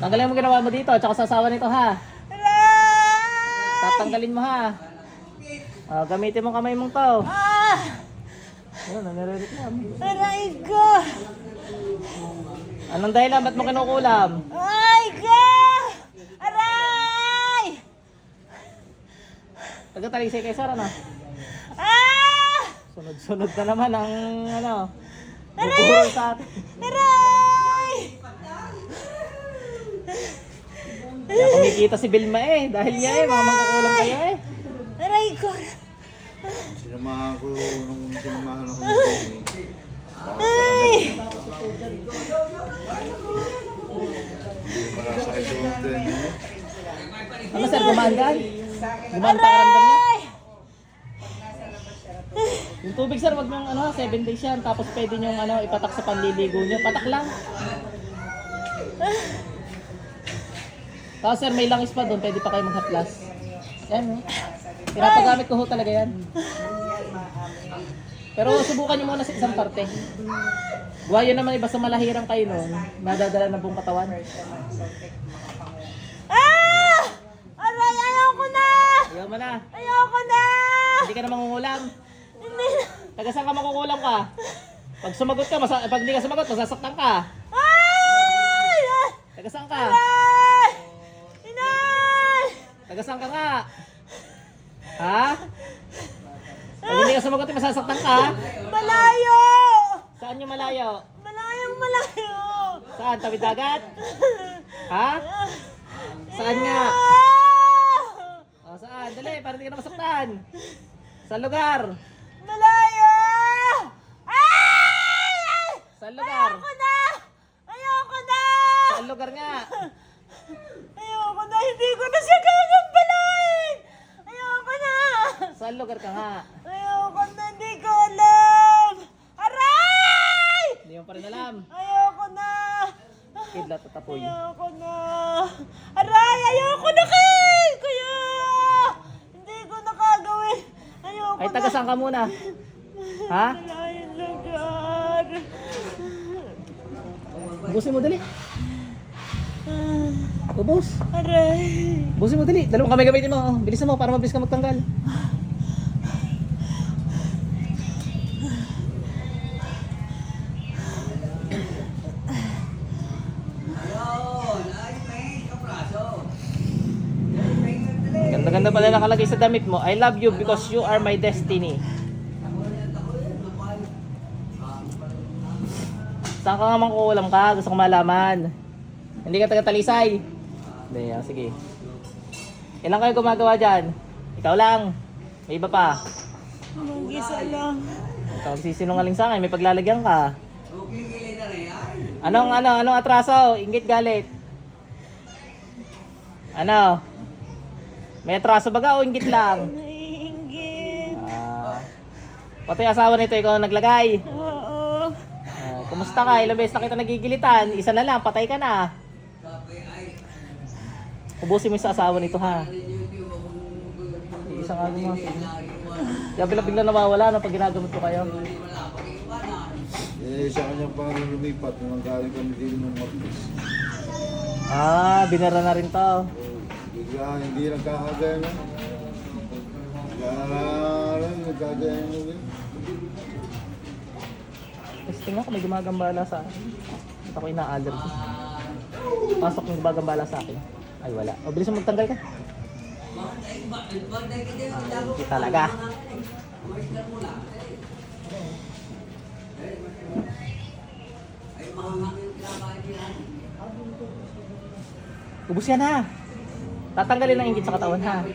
Tanggalin mo ginawa mo dito, tsaka sa asawa nito ha. Aray! Tatanggalin mo ha. Ah, gamitin mo kamay mong to. Ah! Ano, nanireklamo. Aray ko! Anong dahilan? Ba't mo kinukulam? Aray ko! Aray! Taga-talisay kay Sara na. Ah! Sunod-sunod na naman ang ano. Buburo sa atin. Aray! Kaya kumikita si Bilma eh. Dahil niya eh, mga mangkukulam kayo eh. Aray ko! Sinamahan ko nung sinamahan ako ng. Ay! Para sa ito training. Ano sir, gumandan? Gumaan pakiramdam niya? Yung tubig sir, wag mong ano, 7 days yan. Tapos pwede nyo ano, ipatak sa panliligo nyo. Patak lang. Tapos sir, may langis pa doon. Pwede pa kayo maghaplas. Yan eh. Pinapagamit ko ho talaga yan. Pero subukan nyo muna sa isang parte. Buhayo naman iba sa malahirang kayo noon. Madadala na buong katawan. Ah! Aray! Ayoko na! Ayaw mo na. Ayoko na! Hindi ka na mangungulam. Hindi na! Taga saan ka makukulam ka? Pag sumagot ka, masa- pag hindi ka sumagot, masasaktan ka. Ay! Taga saan ka? Ay! Inay! Taga saan ka nga? Ha? Pag hindi ka sumagot, masasaktan ka. Malayo! Saan yung malayo? Malayong malayo! Saan? Tawid dagat? Ha? Saan nga? O, saan? Dali, para hindi ka na masaktan. Sa lugar. Malayo! Ay! Ay! Sa lugar. Ayoko na! Ayoko na! Sa lugar nga. Ayoko na! Hindi ko na siya gagambalain! Ayoko na! Sa lugar ka nga. Ayoko na! Hindi ko alam! Aray! Hindi mo pa rin alam. Ayoko na! Kidlat at apoy. Ayoko na! Aray! Ayoko na kay! Kuya! Hindi ko na kagawin! Ayoko Ay, na! taga saan ka muna? Ha? Malayong lugar! Busin mo dali. Ubus. Aray! Busin mo dali. Dalawang kamay gamitin mo. Bilisan mo para mabilis ka magtanggal. Ganda-ganda pala nakalagay sa damit mo. I love you because you are my destiny. Saan ka nga mangkukulam ka? Gusto ko malaman. Hindi ka taga-talisay. Hindi, ah, sige. Ilan kayo gumagawa dyan? Ikaw lang. May iba pa. Mag-isa lang. Ikaw sisinungaling sa akin, may paglalagyan ka. Anong ano, anong atraso? Ingit galit. Ano? May atraso ba ka o ingit lang? Naiingit. Ah. Pati asawa nito, ikaw ang naglagay. Oo. Ah, kumusta ka? Ilang beses na kita nagigilitan. Isa na lang, patay ka na. Ubusin mo yung sa asawa nito ha. Isa nga mo. Kaya bigla bigla nawawala na pag ginagamit ko kayo. Eh, sa kanyang pangalan lumipat nung galing kami din ng Marcos. Ah, binara na rin to. Bigla, hindi nagkakagaya na. Bigla na lang, nagkagaya na ulit. Testing ako, may gumagambala sa akin. Ba't ako ina-allergy? Pasok yung gumagambala sa akin. Ay, wala. O, bilis mo magtanggal ka. Hindi talaga. Ubus yan ha. Tatanggalin ang ingit sa katawan ha.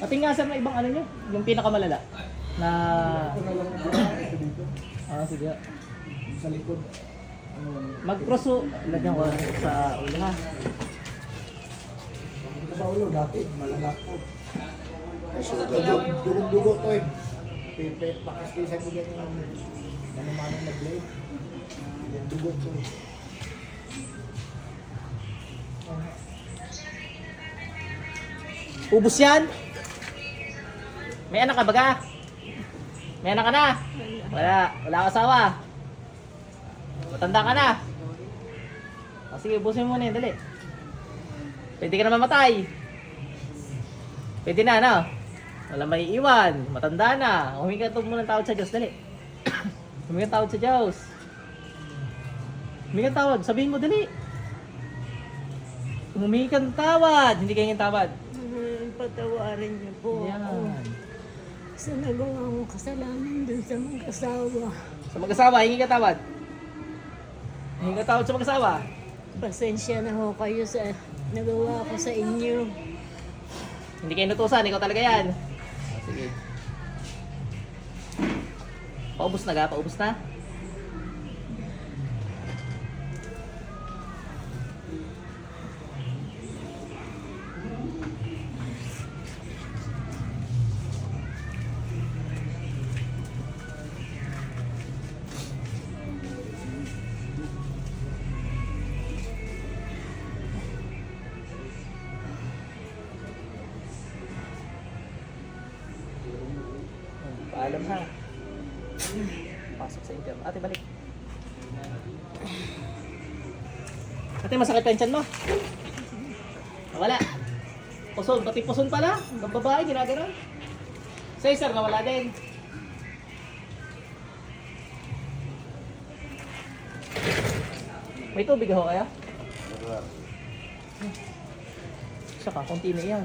Pati nga sir na ibang ano nyo, yung pinakamalala. Na... Ah, sige. Sa likod. Magproso, lagyan ko sa ulo ha. Sa ulo dati, malala po. Dugog-dugo to eh. Pipet, pakastisan ko yan yung nanumanong nag-blade. Yan, Dugo to eh. Ubus yan? May anak ka baga? May anak ka na? Wala. Wala ka asawa. Matanda ka na. O sige, ubusin mo muna yun. Dali. Pwede ka na mamatay. Pwede na, ano? Wala may iwan. Matanda na. Humingi ka muna ng tawad sa Diyos. Dali. Humingi ka tawad sa Diyos. Humingi ka tawad. Sabihin mo, dali. Humingi ka ng tawad. Hindi ka ng tawad. Mm, Patawarin niyo po ako. Yan. Sa nagawa mong kasalanan dun sa mag-asawa. Sa mag-asawa, hingi ka tawad. Hingi ka tawad sa mag-asawa. Pasensya na ho kayo sa nagawa ko sa inyo. Hindi kayo nutusan, ikaw talaga yan. Paubos na ga? Paubos na? Paalam ha. Pasok sa internet. Ate, balik. Ate, masakit pa yung mo. Wala. Puson, pati puson pala. Ang babae, ginaganon. Say, sir, nawala din. May tubig ho kaya? Saka, konti na yan.